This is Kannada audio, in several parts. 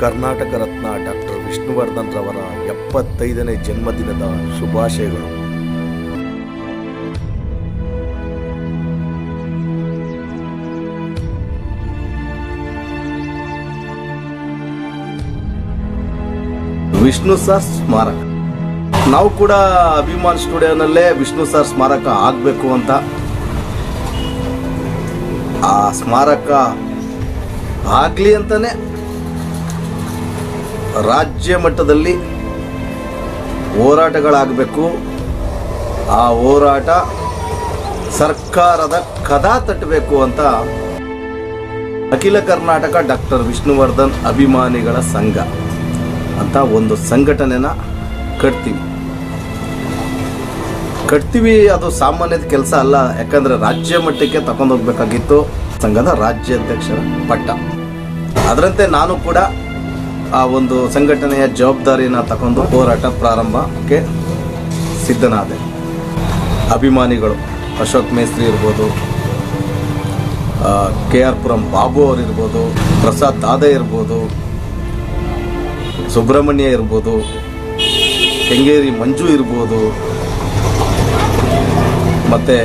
ಕರ್ನಾಟಕ ರತ್ನ ಡಾಕ್ಟರ್ ವಿಷ್ಣುವರ್ಧನ್ ರವರ ಎಪ್ಪತ್ತೈದನೇ ಜನ್ಮದಿನದ ಶುಭಾಶಯಗಳು. ವಿಷ್ಣು ಸರ್ ಸ್ಮಾರಕ. ನಾವು ಕೂಡ ಅಭಿಮಾನ್ ಸ್ಟುಡಿಯೋನಲ್ಲೇ ವಿಷ್ಣು ಸರ್ ಸ್ಮಾರಕ ಆಗಬೇಕು ಅಂತ. ಆ ಸ್ಮಾರಕ ಆಗಲಿ ಅಂತಾನೆ ರಾಜ್ಯ ಮಟ್ಟದಲ್ಲಿ ಹೋರಾಟಗಳಾಗಬೇಕು. ಆ ಹೋರಾಟ ಸರ್ಕಾರದ ಕದ ತಟ್ಟಬೇಕು ಅಂತ ಅಖಿಲ ಕರ್ನಾಟಕ ಡಾಕ್ಟರ್ ವಿಷ್ಣುವರ್ಧನ್ ಅಭಿಮಾನಿಗಳ ಸಂಘ. ಅಂತ ಒಂದು ಸಂಘಟನೆನ ಕಟ್ತೀವಿ. ಕಟ್ತೀವಿ, ಅದು ಸಾಮಾನ್ಯದ ಕೆಲಸ ಅಲ್ಲ. ಯಾಕಂದ್ರೆ ರಾಜ್ಯ ಮಟ್ಟಕ್ಕೆ ತಗೊಂಡೋಗ್ಬೇಕಾಗಿತ್ತು ಸಂಘದ ರಾಜ್ಯಾಧ್ಯಕ್ಷರ ಪಟ್ಟ. ಅದರಂತೆ ನಾನು ಕೂಡ ಆ ಒಂದು ಸಂಘಟನೆಯ ಜವಾಬ್ದಾರಿನ ತಗೊಂಡು ಹೋರಾಟ ಪ್ರಾರಂಭಕ್ಕೆ ಸಿದ್ಧನಾದೆ. ಅಭಿಮಾನಿಗಳು, ಅಶೋಕ್ ಮೇಸ್ತ್ರಿ ಇರ್ಬೋದು ಕೆ ಆರ್ ಪುರಂ ಬಾಬು ಅವರಿರ್ಬೋದು ಪ್ರಸಾದ್ ದಾದೆ ಇರ್ಬೋದು ಸುಬ್ರಹ್ಮಣ್ಯ ಇರ್ಬೋದು, ಕೆಂಗೇರಿ ಮಂಜು ಇರ್ಬೋದು, ಮತ್ತು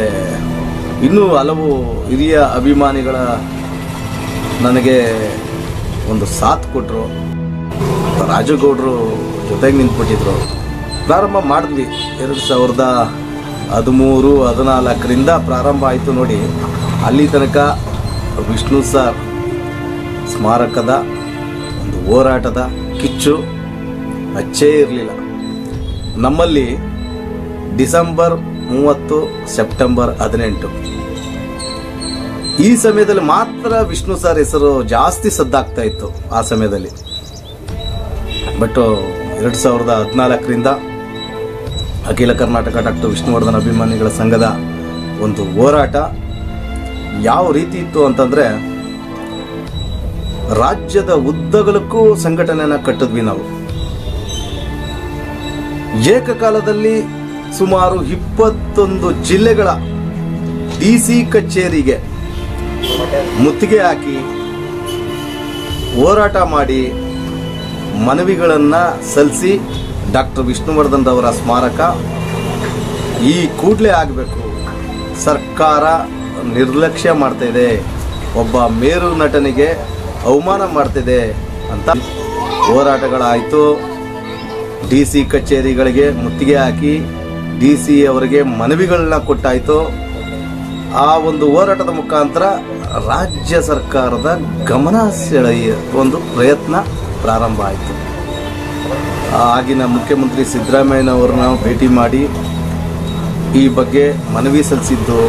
ಇನ್ನೂ ಹಲವು ಹಿರಿಯ ಅಭಿಮಾನಿಗಳ ನನಗೆ ಒಂದು ಸಾಥ್ ಕೊಟ್ಟರು ರಾಜಗೌಡರು ಜೊತೆಗೆ ನಿಂತ್ಬಿಟ್ಟಿದ್ರು. ಪ್ರಾರಂಭ ಮಾಡಿದ್ವಿ. ಎರಡು ಸಾವಿರದ ಹದಿಮೂರು, ಹದಿನಾಲ್ಕರಿಂದ ಪ್ರಾರಂಭ ಆಯಿತು ನೋಡಿ. ಅಲ್ಲಿ ತನಕ ವಿಷ್ಣು ಸರ್ ಸ್ಮಾರಕದ ಒಂದು ಹೋರಾಟದ ಕಿಚ್ಚು ಅಚ್ಚೇ ಇರಲಿಲ್ಲ. ನಮ್ಮಲ್ಲಿ ಡಿಸೆಂಬರ್ ಮೂವತ್ತು, ಸೆಪ್ಟೆಂಬರ್ ಹದಿನೆಂಟು. ಈ ಸಮಯದಲ್ಲಿ ಮಾತ್ರ ವಿಷ್ಣು ಸರ್ ಹೆಸರು ಜಾಸ್ತಿ ಸದ್ದಾಗ್ತಾ ಇತ್ತು ಆ ಸಮಯದಲ್ಲಿ. ಬಟ್ ಎರಡು ಸಾವಿರದ ಹದಿನಾಲ್ಕರಿಂದ ಅಖಿಲ ಕರ್ನಾಟಕ ಡಾಕ್ಟರ್ ವಿಷ್ಣುವರ್ಧನ್ ಅಭಿಮಾನಿಗಳ ಸಂಘದ ಒಂದು ಹೋರಾಟ ಯಾವ ರೀತಿ ಇತ್ತು ಅಂತಂದರೆ ರಾಜ್ಯದ ಉದ್ದಗಲಕ್ಕೂ ಸಂಘಟನೆಯನ್ನು ಕಟ್ಟಿದ್ವಿ ನಾವು. ಏಕಕಾಲದಲ್ಲಿ ಸುಮಾರು ಇಪ್ಪತ್ತೊಂದು ಜಿಲ್ಲೆಗಳ ಡಿ ಸಿ ಕಚೇರಿಗೆ ಮುತ್ತಿಗೆ ಹಾಕಿ ಹೋರಾಟ ಮಾಡಿ ಮನವಿಗಳನ್ನು ಸಲ್ಲಿಸಿ ಡಾಕ್ಟರ್ ವಿಷ್ಣುವರ್ಧನ್ ರವರ ಸ್ಮಾರಕ ಈ ಕೂಡಲೇ ಆಗಬೇಕು. ಸರ್ಕಾರ ನಿರ್ಲಕ್ಷ್ಯ ಮಾಡ್ತಾ ಇದೆ. ಒಬ್ಬ ಮೇರು ನಟನಿಗೆ ಅವಮಾನ ಮಾಡ್ತಿದೆ ಅಂತ ಹೋರಾಟಗಳಾಯಿತು. ಡಿ ಸಿ ಕಚೇರಿಗಳಿಗೆ ಮುತ್ತಿಗೆ ಹಾಕಿ ಡಿ ಸಿ ಅವರಿಗೆ ಮನವಿಗಳನ್ನ ಕೊಟ್ಟಾಯಿತು. ಆ ಒಂದು ಹೋರಾಟದ ಮುಖಾಂತರ ರಾಜ್ಯ ಸರ್ಕಾರದ ಗಮನ ಸೆಳೆಯ ಒಂದು ಪ್ರಯತ್ನ ಪ್ರಾರಂಭ ಆಯಿತು. ಆಗಿನ ಮುಖ್ಯಮಂತ್ರಿ ಸಿದ್ದರಾಮಯ್ಯನವ್ರನ್ನ ಭೇಟಿ ಮಾಡಿ ಈ ಬಗ್ಗೆ ಮನವಿ ಸಲ್ಲಿಸಿದ್ದು.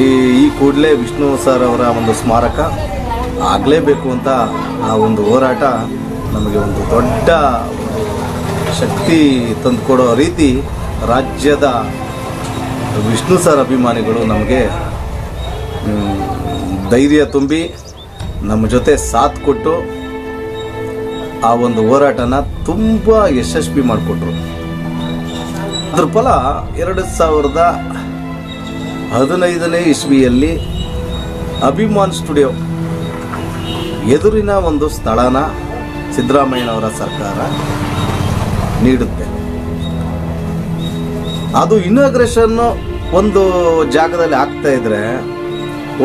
ಈ ಈ ಕೂಡಲೇ ವಿಷ್ಣು ಸರ್ ಅವರ ಒಂದು ಸ್ಮಾರಕ. ಆಗಲೇಬೇಕು ಅಂತ ಆ ಒಂದು ಹೋರಾಟ ನಮಗೆ ಒಂದು ದೊಡ್ಡ ಶಕ್ತಿ ತಂದುಕೊಡೋ ರೀತಿ ರಾಜ್ಯದ ವಿಷ್ಣು ಸರ್ ಅಭಿಮಾನಿಗಳು ನಮಗೆ ಧೈರ್ಯ ತುಂಬಿ ನಮ್ಮ ಜೊತೆ ಸಾಥ್ ಕೊಟ್ಟು ಆ ಒಂದು ಹೋರಾಟನ ತುಂಬ ಯಶಸ್ವಿ ಮಾಡಿಕೊಟ್ರು. ಅದ್ರ ಫಲ ಎರಡು ಸಾವಿರದ ಹದಿನೈದನೇ ಇಸ್ವಿಯಲ್ಲಿ ಅಭಿಮಾನ್ ಸ್ಟುಡಿಯೋ ಎದುರಿನ ಒಂದು ಸ್ಥಳನ ಸಿದ್ದರಾಮಯ್ಯನವರ ಸರ್ಕಾರ ನೀಡುತ್ತೆ. ಅದು ಇನಾಗ್ರೇಷನ್ನು ಒಂದು ಜಾಗದಲ್ಲಿ ಆಗ್ತಾ ಇದ್ರೆ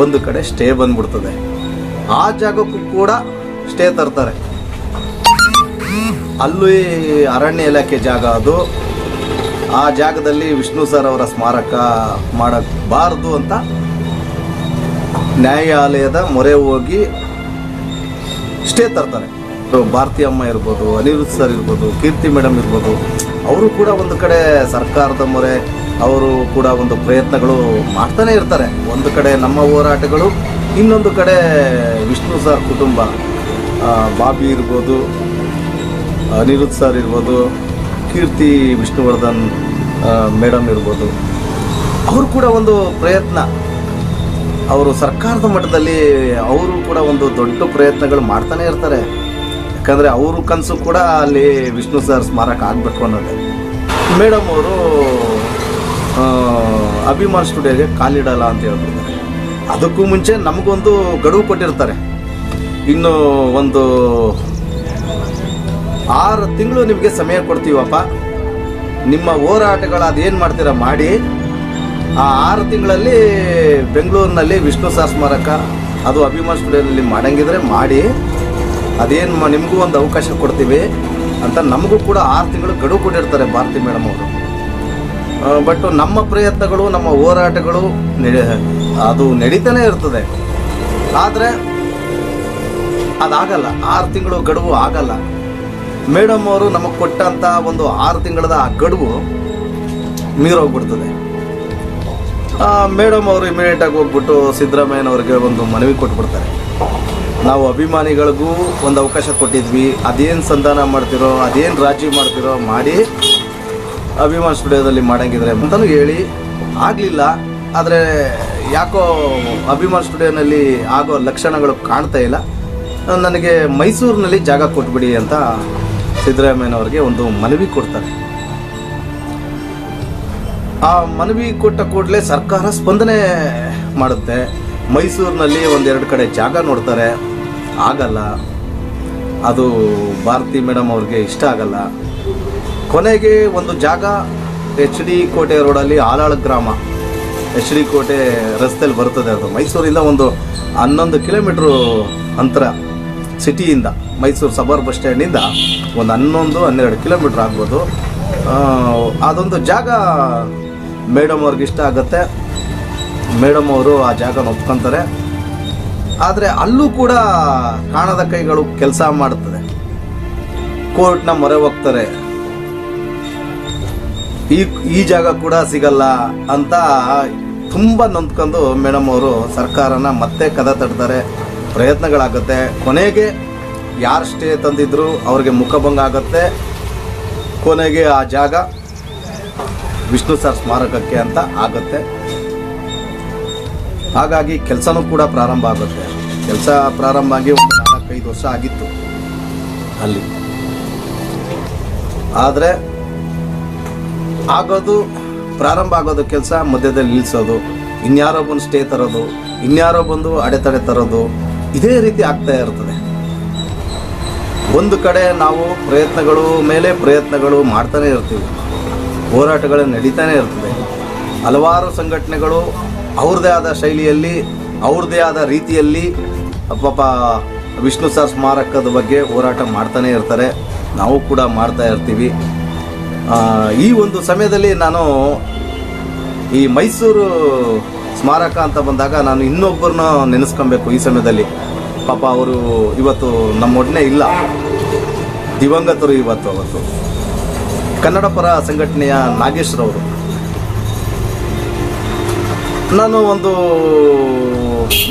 ಒಂದು ಕಡೆ ಸ್ಟೇ ಬಂದ್ಬಿಡ್ತದೆ. ಆ ಜಾಗಕ್ಕೂ ಕೂಡ ಸ್ಟೇ ತರ್ತಾರೆ. ಅಲ್ಲಿ ಅರಣ್ಯ ಇಲಾಖೆ ಜಾಗ ಅದು. ಆ ಜಾಗದಲ್ಲಿ ವಿಷ್ಣು ಸರ್ ಅವರ ಸ್ಮಾರಕ ಮಾಡಬಾರದು ಅಂತ ನ್ಯಾಯಾಲಯದ ಮೊರೆ ಹೋಗಿ ಸ್ಟೇ ತರ್ತಾರೆ. ಭಾರತೀಯ ಭಾರತಿ ಅಮ್ಮ ಇರ್ಬೋದು, ಅನಿರುದ್ಧ ಸರ್ ಇರ್ಬೋದು, ಕೀರ್ತಿ ಮೇಡಮ್ ಇರ್ಬೋದು, ಅವರು ಕೂಡ ಒಂದು ಕಡೆ ಸರ್ಕಾರದ ಮೊರೆ, ಅವರು ಕೂಡ ಒಂದು ಪ್ರಯತ್ನಗಳು ಮಾಡ್ತಾನೆ ಇರ್ತಾರೆ. ಒಂದು ಕಡೆ ನಮ್ಮ ಹೋರಾಟಗಳು, ಇನ್ನೊಂದು ಕಡೆ ವಿಷ್ಣು ಸರ್ ಕುಟುಂಬ. ಬಾಬಿ ಇರ್ಬೋದು, ಅನಿರುದ್ಧ ಸರ್ ಇರ್ಬೋದು, ಕೀರ್ತಿ ವಿಷ್ಣುವರ್ಧನ್ ಮೇಡಮ್ ಇರ್ಬೋದು. ಅವರು ಕೂಡ ಒಂದು ಪ್ರಯತ್ನ. ಅವರು ಸರ್ಕಾರದ ಮಟ್ಟದಲ್ಲಿ ಅವರು ಕೂಡ ಒಂದು ದೊಡ್ಡ ಪ್ರಯತ್ನಗಳು ಮಾಡ್ತಾನೆ ಇರ್ತಾರೆ. ಯಾಕಂದರೆ ಅವರು ಕನಸು ಕೂಡ ಅಲ್ಲಿ ವಿಷ್ಣು ಸರ್ ಸ್ಮಾರಕ ಆಗಬೇಕು ಅನ್ನೋದೇ. ಮೇಡಮ್ ಅವರು ಅಭಿಮಾನ್ ಸ್ಟುಡಿಯೋಗೆ ಕಾಲಿಡಲ್ಲ ಅಂತ ಹೇಳ್ಬಿಡ್ತಾರೆ. ಅದಕ್ಕೂ ಮುಂಚೆ ನಮಗೊಂದು ಗಡುವು ಕೊಟ್ಟಿರ್ತಾರೆ. ಇನ್ನು ಒಂದು ಆರು ತಿಂಗಳು ನಿಮಗೆ ಸಮಯ ಕೊಡ್ತೀವಪ್ಪ. ನಿಮ್ಮ ಹೋರಾಟಗಳು ಅದೇನು ಮಾಡ್ತೀರಾ ಮಾಡಿ. ಆ ಆರು ತಿಂಗಳಲ್ಲಿ ಬೆಂಗಳೂರಿನಲ್ಲಿ ವಿಷ್ಣು ಸಹ ಸ್ಮಾರಕ ಅದು ಅಭಿಮಾನ್ ಸ್ಟುಡಿಯೋನಲ್ಲಿ ಮಾಡಂಗಿದ್ರೆ ಮಾಡಿ. ಅದೇನು ನಿಮಗೂ ಒಂದು ಅವಕಾಶ ಕೊಡ್ತೀವಿ ಅಂತ ನಮಗೂ ಕೂಡ ಆರು ತಿಂಗಳು ಗಡುವು ಕೊಟ್ಟಿರ್ತಾರೆ ಭಾರತಿ ಮೇಡಮ್ ಅವರು. ಬಟ್ ನಮ್ಮ ಪ್ರಯತ್ನಗಳು, ನಮ್ಮ ಹೋರಾಟಗಳು ಅದು ನಡೀತಾನೆ ಇರ್ತದೆ. ಆದರೆ ಅದಾಗಲ್ಲ, ಆರು ತಿಂಗಳು ಗಡುವು ಆಗಲ್ಲ. ಮೇಡಮ್ ಅವರು ನಮಗೆ ಕೊಟ್ಟಂಥ ಒಂದು ಆರು ತಿಂಗಳದ ಆ ಗಡುವು ಮೀರೋಗ್ಬಿಡ್ತದೆ ಮೇಡಮ್ ಅವರು ಇಮಿಡಿಯೇಟಾಗಿ ಹೋಗ್ಬಿಟ್ಟು ಸಿದ್ದರಾಮಯ್ಯನವ್ರಿಗೆ ಒಂದು ಮನವಿ ಕೊಟ್ಬಿಡ್ತಾರೆ. ನಾವು ಅಭಿಮಾನಿಗಳಿಗೂ ಒಂದು ಅವಕಾಶ ಕೊಟ್ಟಿದ್ವಿ. ಅದೇನು ಸಂಧಾನ ಮಾಡ್ತಿರೋ, ಅದೇನು ರಾಜಿ ಮಾಡ್ತಿರೋ ಮಾಡಿ ಅಭಿಮಾನ್ ಸ್ಟುಡಿಯೋದಲ್ಲಿ ಮಾಡಂಗಿದ್ರೆ ಅಂತಲೂ ಹೇಳಿ ಆಗಲಿಲ್ಲ. ಆದರೆ ಯಾಕೋ ಅಭಿಮಾನ್ ಸ್ಟುಡಿಯೋನಲ್ಲಿ ಆಗೋ ಲಕ್ಷಣಗಳು ಕಾಣ್ತಾ ಇಲ್ಲ. ನನಗೆ ಮೈಸೂರಿನಲ್ಲಿ ಜಾಗ ಕೊಟ್ಬಿಡಿ ಅಂತ ಸಿದ್ದರಾಮಯ್ಯನವ್ರಿಗೆ ಒಂದು ಮನವಿ ಕೊಡ್ತಾರೆ. ಆ ಮನವಿ ಕೊಟ್ಟ ಕೂಡಲೇ ಸರ್ಕಾರ ಸ್ಪಂದನೆ ಮಾಡುತ್ತೆ. ಮೈಸೂರಿನಲ್ಲಿ ಒಂದೆರಡು ಕಡೆ ಜಾಗ ನೋಡ್ತಾರೆ. ಆಗಲ್ಲ. ಅದು ಭಾರತಿ ಮೇಡಮ್ ಅವ್ರಿಗೆ ಇಷ್ಟ ಆಗಲ್ಲ. ಕೊನೆಗೆ ಒಂದು ಜಾಗ, ಎಚ್ ಡಿ ಕೋಟೆ ರೋಡಲ್ಲಿ ಆಲಾಳ ಗ್ರಾಮ. ಎಚ್ ಡಿ ಕೋಟೆ ರಸ್ತೆಯಲ್ಲಿ ಬರ್ತದೆ ಅದು. ಮೈಸೂರಿಂದ ಒಂದು ಹನ್ನೊಂದು ಕಿಲೋಮೀಟ್ರು ಅಂತರ ಸಿಟಿಯಿಂದ, ಮೈಸೂರು ಸಬರ್ ಬಸ್ ಸ್ಟ್ಯಾಂಡಿಂದ ಒಂದು ಹನ್ನೊಂದು ಹನ್ನೆರಡು ಕಿಲೋಮೀಟ್ರ್ ಆಗ್ಬೋದು. ಅದೊಂದು ಜಾಗ ಮೇಡಮ್ ಅವ್ರಿಗೆ ಇಷ್ಟ ಆಗುತ್ತೆ. ಮೇಡಮ್ ಅವರು ಆ ಜಾಗನ ಒಪ್ಕೊಂತಾರೆ. ಆದರೆ ಅಲ್ಲೂ ಕೂಡ ಕಾಣದ ಕೈಗಳು ಕೆಲಸ ಮಾಡುತ್ತದೆ ಕೋರ್ಟ್ನ ಮೊರೆ ಹೋಗ್ತಾರೆ. ಈ ಈ ಜಾಗ ಕೂಡ ಸಿಗಲ್ಲ ಅಂತ ತುಂಬ ನೊಂದ್ಕೊಂಡು ಮೇಡಮ್ ಅವರು ಸರ್ಕಾರನ ಮತ್ತೆ ಕದ ತಡ್ತಾರೆ. ಪ್ರಯತ್ನಗಳಾಗುತ್ತೆ. ಕೊನೆಗೆ ಯಾರು ಸ್ಟೇ ತಂದಿದ್ರು ಅವ್ರಿಗೆ ಮುಖಭಂಗ ಆಗುತ್ತೆ. ಕೊನೆಗೆ ಆ ಜಾಗ ವಿಷ್ಣು ಸರ್ ಸ್ಮಾರಕಕ್ಕೆ ಅಂತ ಆಗುತ್ತೆ. ಹಾಗಾಗಿ ಕೆಲಸನೂ ಕೂಡ ಪ್ರಾರಂಭ ಆಗುತ್ತೆ. ಕೆಲಸ ಪ್ರಾರಂಭ ಆಗಿ ಒಂದು ನಾಲ್ಕೈದು ವರ್ಷ ಆಗಿತ್ತು ಅಲ್ಲಿ. ಆದರೆ ಆಗೋದು, ಪ್ರಾರಂಭ ಆಗೋದು ಕೆಲಸ ಮಧ್ಯದಲ್ಲಿ ನಿಲ್ಲಿಸೋದು ಇನ್ಯಾರೋ ಬಂದು ಸ್ಟೇ ತರೋದು, ಇನ್ಯಾರೋ ಬಂದು ಅಡೆತಡೆ ತರೋದು, ಇದೇ ರೀತಿ ಆಗ್ತಾ ಇರ್ತದೆ. ಒಂದು ಕಡೆ ನಾವು ಪ್ರಯತ್ನಗಳು, ಮೇಲೆ ಪ್ರಯತ್ನಗಳು ಮಾಡ್ತಾನೆ ಇರ್ತೀವಿ. ಹೋರಾಟಗಳು ನಡೀತಾನೆ ಇರ್ತದೆ. ಹಲವಾರು ಸಂಘಟನೆಗಳು ಅವ್ರದ್ದೇ ಆದ ಶೈಲಿಯಲ್ಲಿ, ಅವ್ರದ್ದೇ ಆದ ರೀತಿಯಲ್ಲಿ ಪಾಪ ವಿಷ್ಣು ಸರ್ ಸ್ಮಾರಕದ ಬಗ್ಗೆ ಹೋರಾಟ ಮಾಡ್ತಾನೆ ಇರ್ತಾರೆ. ನಾವು ಕೂಡ ಮಾಡ್ತಾ ಇರ್ತೀವಿ. ಈ ಒಂದು ಸಮಯದಲ್ಲಿ ನಾನು ಈ ಮೈಸೂರು ಸ್ಮಾರಕ ಅಂತ ಬಂದಾಗ ನಾನು ಇನ್ನೊಬ್ಬರನ್ನ ನೆನೆಸ್ಕೊಬೇಕು ಈ ಸಮಯದಲ್ಲಿ. ಪಾಪ ಅವರು ಇವತ್ತು ನಮ್ಮೊಡನೆ ಇಲ್ಲ. ದಿವಂಗತರು ಇವತ್ತು ಅವತ್ತು. ಕನ್ನಡ ಪರ ಸಂಘಟನೆಯ ನಾಗೇಶ್ರವರು ನಾನು ಒಂದು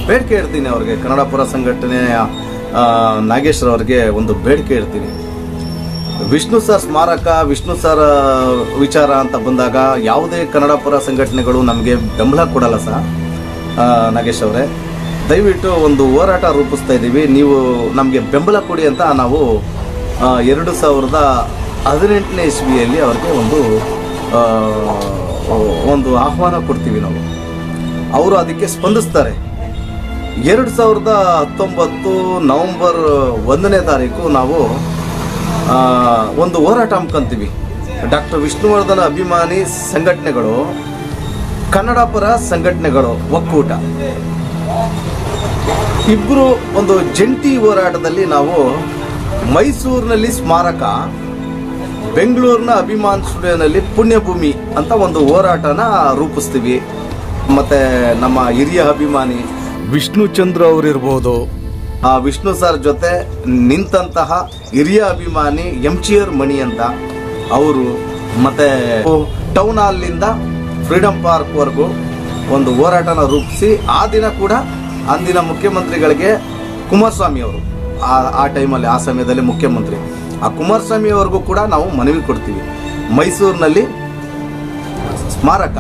ಬೇಡಿಕೆ ಇಡ್ತೀನಿ ಅವ್ರಿಗೆ, ಕನ್ನಡ ಪರ ಸಂಘಟನೆಯ ನಾಗೇಶ್ ನಾಗೇಶ್ರವ್ರಿಗೆ ಒಂದು ಬೇಡಿಕೆ ಇಡ್ತೀನಿ. ವಿಷ್ಣು ಸರ್ ಸ್ಮಾರಕ, ವಿಷ್ಣು ಸರ್ ವಿಚಾರ ಅಂತ ಬಂದಾಗ ಯಾವುದೇ ಕನ್ನಡ ಪರ ಸಂಘಟನೆಗಳು ನಮಗೆ ಬೆಂಬಲ ಕೊಡಲ್ಲ ಸರ್ ನಾಗೇಶ್ ಅವರೇ. ದಯವಿಟ್ಟು ಒಂದು ಹೋರಾಟ ರೂಪಿಸ್ತಾ ಇದ್ದೀವಿ, ನೀವು ನಮಗೆ ಬೆಂಬಲ ಕೊಡಿ ಅಂತ ನಾವು ಎರಡು ಸಾವಿರದ ಹದಿನೆಂಟನೇ ಇಸ್ವಿಯಲ್ಲಿ ಅವ್ರಿಗೆ ಒಂದು ಒಂದು ಆಹ್ವಾನ ಕೊಡ್ತೀವಿ ನಾವು. ಅವರು ಅದಕ್ಕೆ ಸ್ಪಂದಿಸ್ತಾರೆ. ಎರಡು ಸಾವಿರದ ಹತ್ತೊಂಬತ್ತು ನವಂಬರ್ ಒಂದನೇ ತಾರೀಕು ನಾವು ಒಂದು ಹೋರಾಟ ಹಮ್ಕೊಂತೀವಿ. ಡಾಕ್ಟರ್ ವಿಷ್ಣುವರ್ಧನ ಅಭಿಮಾನಿ ಸಂಘಟನೆಗಳು, ಕನ್ನಡ ಪರ ಸಂಘಟನೆಗಳು ಒಕ್ಕೂಟ. ಇಬ್ಬರು ಒಂದು ಜಂಟಿ ಹೋರಾಟದಲ್ಲಿ ನಾವು ಮೈಸೂರಿನಲ್ಲಿ ಸ್ಮಾರಕ ಬೆಂಗಳೂರಿನ ಅಭಿಮಾನ್ ಸ್ಟುಡಿಯೋನಲ್ಲಿ ಪುಣ್ಯಭೂಮಿ ಅಂತ ಒಂದು ಹೋರಾಟನ ರೂಪಿಸ್ತೀವಿ. ಮತ್ತೆ ನಮ್ಮ ಹಿರಿಯ ಅಭಿಮಾನಿ ವಿಷ್ಣು ಚಂದ್ರ ಅವರಿರ್ಬೋದು. ಆ ವಿಷ್ಣು ಸರ್ ಜೊತೆ ನಿಂತಹ ಹಿರಿಯ ಅಭಿಮಾನಿ ಎಂಚಿಯರ್ ಮಣಿ ಅಂತ ಅವರು ಮತ್ತೆ ಟೌನ್ ಹಾಲ್ನಿಂದ ಫ್ರೀಡಂ ಪಾರ್ಕ್ವರೆಗೂ ಒಂದು ಹೋರಾಟನ ರೂಪಿಸಿ ಆ ದಿನ ಕೂಡ ಅಂದಿನ ಮುಖ್ಯಮಂತ್ರಿಗಳಿಗೆ ಕುಮಾರಸ್ವಾಮಿ ಅವರು. ಆ ಆ ಟೈಮಲ್ಲಿ ಆ ಸಮಯದಲ್ಲಿ ಮುಖ್ಯಮಂತ್ರಿ. ಆ ಕುಮಾರಸ್ವಾಮಿ ಅವ್ರಿಗೂ ಕೂಡ ನಾವು ಮನವಿ ಕೊಡ್ತೀವಿ. ಮೈಸೂರಿನಲ್ಲಿ ಸ್ಮಾರಕ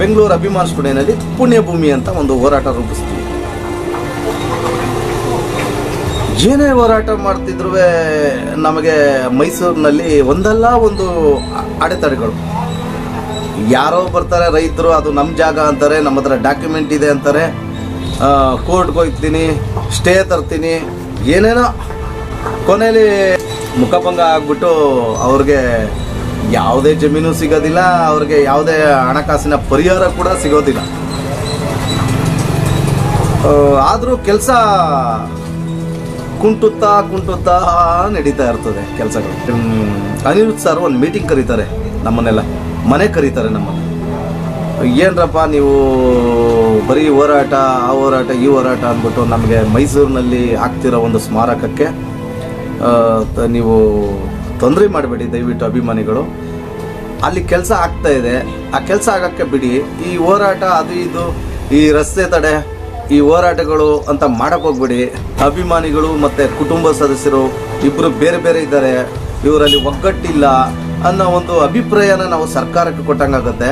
ಬೆಂಗಳೂರು ಅಭಿಮಾನ್ ಸ್ಟುಡಿಯೋನಲ್ಲಿ ಪುಣ್ಯಭೂಮಿ ಅಂತ ಒಂದು ಹೋರಾಟ ರೂಪಿಸ್ತೀವಿ. ಏನೇ ಹೋರಾಟ ಮಾಡ್ತಿದ್ರು ನಮಗೆ ಮೈಸೂರಿನಲ್ಲಿ ಒಂದಲ್ಲ ಒಂದು ಅಡೆತಡೆಗಳು. ಯಾರೋ ಬರ್ತಾರೆ ರೈತರು, ಅದು ನಮ್ಮ ಜಾಗ ಅಂತಾರೆ, ನಮ್ಮ ಹತ್ರ ಡಾಕ್ಯುಮೆಂಟ್ ಇದೆ ಅಂತಾರೆ. ಕೋರ್ಟ್ಗೆ ಹೋಗ್ತೀನಿ ಸ್ಟೇ ತರ್ತೀನಿ, ಏನೇನೋ ಕೊನೆಯಲ್ಲಿ ಮುಖಭಂಗ ಆಗ್ಬಿಟ್ಟು ಅವ್ರಿಗೆ ಯಾವುದೇ ಜಮೀನು ಸಿಗೋದಿಲ್ಲ, ಅವ್ರಿಗೆ ಯಾವುದೇ ಹಣಕಾಸಿನ ಪರಿಹಾರ ಕೂಡ ಸಿಗೋದಿಲ್ಲ. ಆದರೂ ಕೆಲಸ ಕುಂಟುತ್ತಾ ಕುಂಟುತ್ತಾ ನಡೀತಾ ಇರ್ತದೆ ಕೆಲಸಗಳು. ಅನಿರುದ್ಧ ಸರ್ ಒಂದು ಮೀಟಿಂಗ್ ಕರೀತಾರೆ ನಮ್ಮನ್ನೆಲ್ಲ. ಮನೆ ಕರೀತಾರೆ ನಮ್ಮನ್ನು. ಏನ್ರಪ್ಪ ನೀವು ಬರೀ ಹೋರಾಟ, ಆ ಹೋರಾಟ, ಈ ಹೋರಾಟ ಅಂದ್ಬಿಟ್ಟು ನಮಗೆ ಮೈಸೂರಿನಲ್ಲಿ ಆಗ್ತಿರೋ ಒಂದು ಸ್ಮಾರಕಕ್ಕೆ ನೀವು ತೊಂದರೆ ಮಾಡಬೇಡಿ, ದಯವಿಟ್ಟು ಅಭಿಮಾನಿಗಳು. ಅಲ್ಲಿ ಕೆಲಸ ಆಗ್ತಾ ಇದೆ. ಆ ಕೆಲಸ ಆಗೋಕ್ಕೆ ಬಿಡಿ. ಈ ಹೋರಾಟ, ಅದು ಇದು, ಈ ರಸ್ತೆ ತಡೆ, ಈ ಹೋರಾಟಗಳು ಅಂತ ಮಾಡೋಕ್ಕೆ ಹೋಗ್ಬಿಡಿ. ಅಭಿಮಾನಿಗಳು ಮತ್ತು ಕುಟುಂಬ ಸದಸ್ಯರು ಇಬ್ಬರು ಬೇರೆ ಬೇರೆ ಇದ್ದಾರೆ. ಇವರಲ್ಲಿ ಒಗ್ಗಟ್ಟಿಲ್ಲ ಅನ್ನೋ ಒಂದು ಅಭಿಪ್ರಾಯನ ನಾವು ಸರ್ಕಾರಕ್ಕೆ ಕೊಟ್ಟಂಗಾಗುತ್ತೆ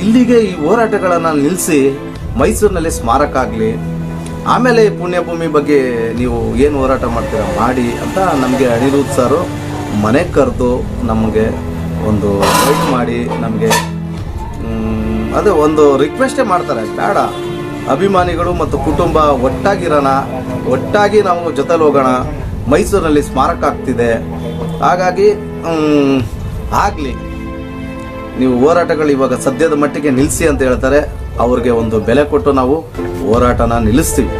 ಇಲ್ಲಿಗೆ ಈ ಹೋರಾಟಗಳನ್ನು ನಿಲ್ಲಿಸಿ ಮೈಸೂರಿನಲ್ಲಿ ಸ್ಮಾರಕ ಆಗಲಿ ಆಮೇಲೆ ಈ ಪುಣ್ಯಭೂಮಿ ಬಗ್ಗೆ ನೀವು ಏನು ಹೋರಾಟ ಮಾಡ್ತೀರಾ ಮಾಡಿ ಅಂತ ನಮಗೆ ಅನಿರುದ್ಧ ಸರು ಮನೆ ಕರೆದು ನಮಗೆ ಒಂದು ವೈಟ್ ಮಾಡಿ ನಮಗೆ ಅದೇ ಒಂದು ರಿಕ್ವೆಸ್ಟೇ ಮಾಡ್ತಾರೆ. ಬೇಡ. ಅಭಿಮಾನಿಗಳು ಮತ್ತು ಕುಟುಂಬ ಒಟ್ಟಾಗಿರೋಣ. ಒಟ್ಟಾಗಿ ನಾವು ಜೊತೆಲಿ ಹೋಗೋಣ. ಮೈಸೂರಿನಲ್ಲಿ ಸ್ಮಾರಕ ಆಗ್ತಿದೆ. ಹಾಗಾಗಿ ಆಗಲಿ. ನೀವು ಹೋರಾಟಗಳು ಇವಾಗ ಸದ್ಯದ ಮಟ್ಟಿಗೆ ನಿಲ್ಲಿಸಿ ಅಂತ ಹೇಳ್ತಾರೆ. ಅವ್ರಿಗೆ ಒಂದು ಬೆಲೆ ಕೊಟ್ಟು ನಾವು ಹೋರಾಟನ ನಿಲ್ಲಿಸ್ತೀವಿ.